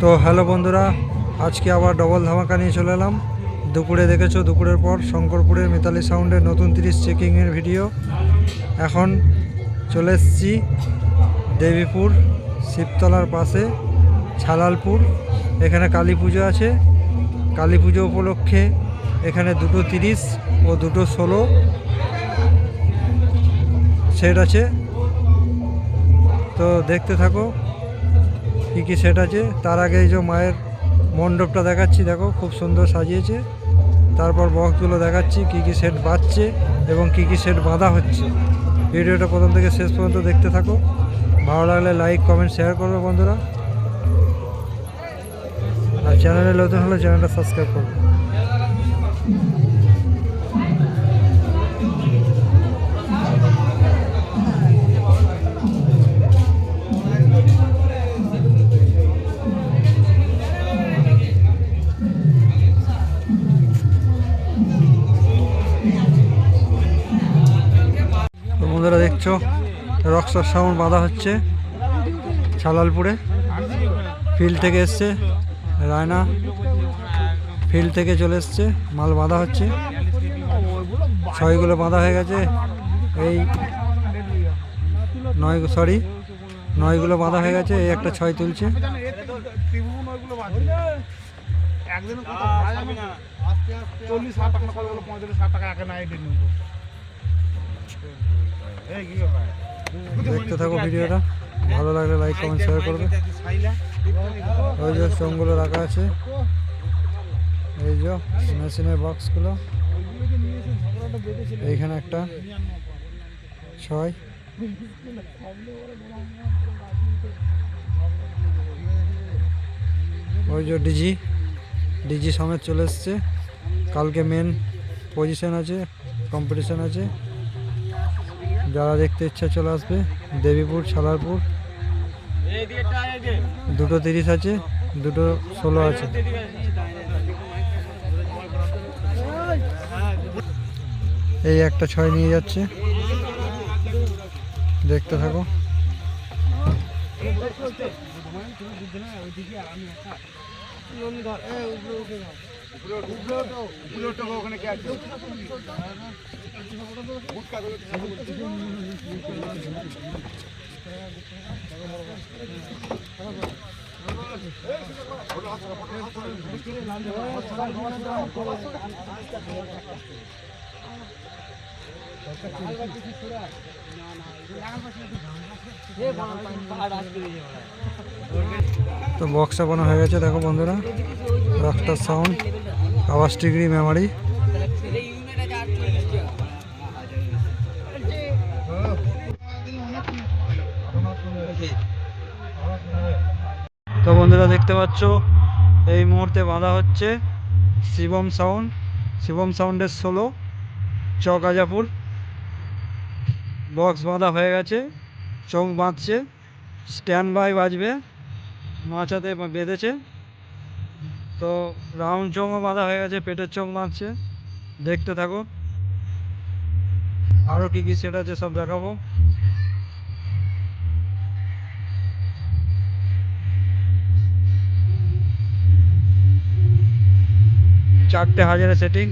তো হ্যালো বন্ধুরা, আজকে আবার ডবল ধামাকা নিয়ে চলে এলাম। দুপুরে দেখেছ, দুপুরের পর শঙ্করপুরের মিতালি সাউন্ডের নতুন তিরিশ চেকিংয়ের ভিডিও এখন চলে এসেছি দেবীপুর, শিবতলার পাশে ছালালপুর। এখানে কালী পুজো আছে। কালী পুজো উপলক্ষে এখানে দুটো তিরিশ ও দুটো ষোলো সেট আছে। তো দেখতে থাকো। কী কী সেট আছে? তার আগে এই যে মায়ের মণ্ডপটা দেখাচ্ছি, দেখো, খুব সুন্দর সাজিয়েছে। তারপর বক্সগুলো দেখাচ্ছি, কী কী সেট বাজছে এবং কী কী সেট বাঁধা হচ্ছে। ভিডিওটা প্রথম থেকে শেষ পর্যন্ত দেখতে থাকো। ভালো লাগলে লাইক কমেন্ট শেয়ার করবে বন্ধুরা। আর চ্যানেলে নতুন হলে চ্যানেলটা সাবস্ক্রাইব করবে। দেখছ রক্সার সাউন্ড বাঁধা হচ্ছে। ছালালপুরে। ফিল্ড থেকে এসছে রায়না। ফিল্ড থেকে চলে এসছে। মাল বাঁধা হচ্ছে। ছয়গুলো বাঁধা হয়ে গেছে। এই নয় সরি নয়গুলো বাঁধা হয়ে গেছে। এই একটা ছয় তুলছে। চল্লিশ টাকা পঁয়তাল্লিশ টাকা নাইটে দেখতে থাকো ভিডিওটা। ভালো লাগলে লাইক কমেন্ট শেয়ার করবে। ওই যে চোঙগুলো রাখা আছে এই যে মেশিনের বক্সগুলো এইখানে একটা। ছয়। ওই যে ডিজি। ডিজি সমেত চলে এসছে। কালকে মেন পজিশন আছে কম্পিটিশন আছে। যারা দেখতে ইচ্ছা চলে আসবে, দেবীপুর ছালারপুর দুটো তিরিশ আছে, দুটো ষোলো আছে। এই একটা ছয় নিয়ে যাচ্ছে। দেখতে থাকো। আছে তো বক্স চাপানো হয়ে গেছে দেখো বন্ধুরা রকস্টার সাউন্ড আওয়াজ ডিগ্রি মেমারি তো বন্ধুরা, দেখতে পাচ্ছ, এই মুহূর্তে বাঁধা হচ্ছে শিবম সাউন্ড শিবম সাউন্ডের ষোলো চকাজাপুর বক্স বাঁধা হয়ে গেছে, চোখ বাঁধছে স্ট্যান্ড বাই বাজবে, মাছাতে বেঁধেছে। তো রাউন্ড চোঙও বাঁধা হয়ে গেছে, পেটের চোখ বাঁধছে। দেখতে থাকো। আরও কী কী সেট আছে সব দেখাবো। চারটে হাজারের সেটিং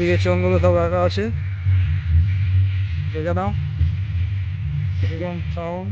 ওইদিকে চোঙগুলো সব রাখা আছে। দেখে নাও। এরকম সাউন্ড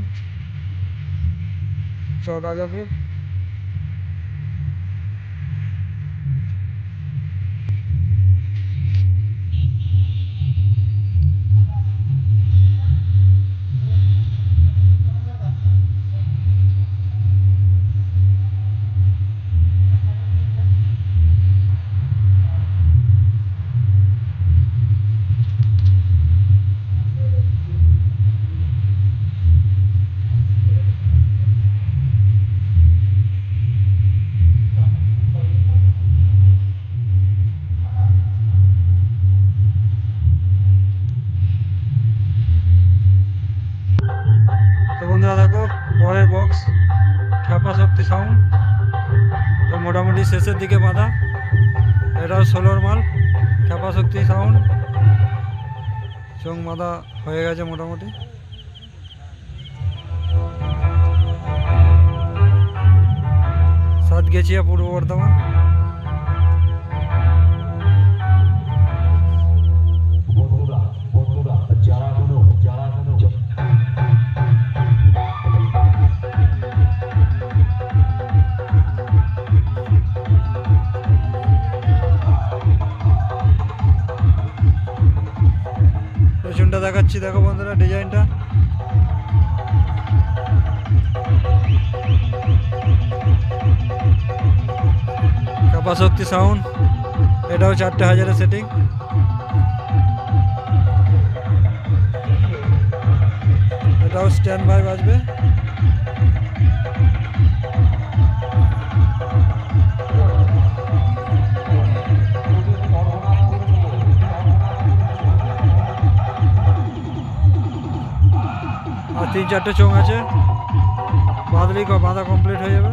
চকা শক্তি সাউন্ড তো মোটামুটি শেষের দিকে বাঁধা। এটাও ষোলোর মাল খ্যাপা শক্তি সাউন্ড চোখ বাঁধা হয়ে গেছে মোটামুটি। সাত গেছিয়া পূর্ব বর্ধমান। দেখাচ্ছি দেখো বন্ধুরা ডিজাইনটা। কাপাশক্তি সাউন্ড এটাও চারটে হাজারের সেটিং এটাও স্ট্যান্ড বাই বাজবে। তিন চারটে চোখ আছে। বাঁধলেই বাঁধা কমপ্লিট হয়ে যাবে।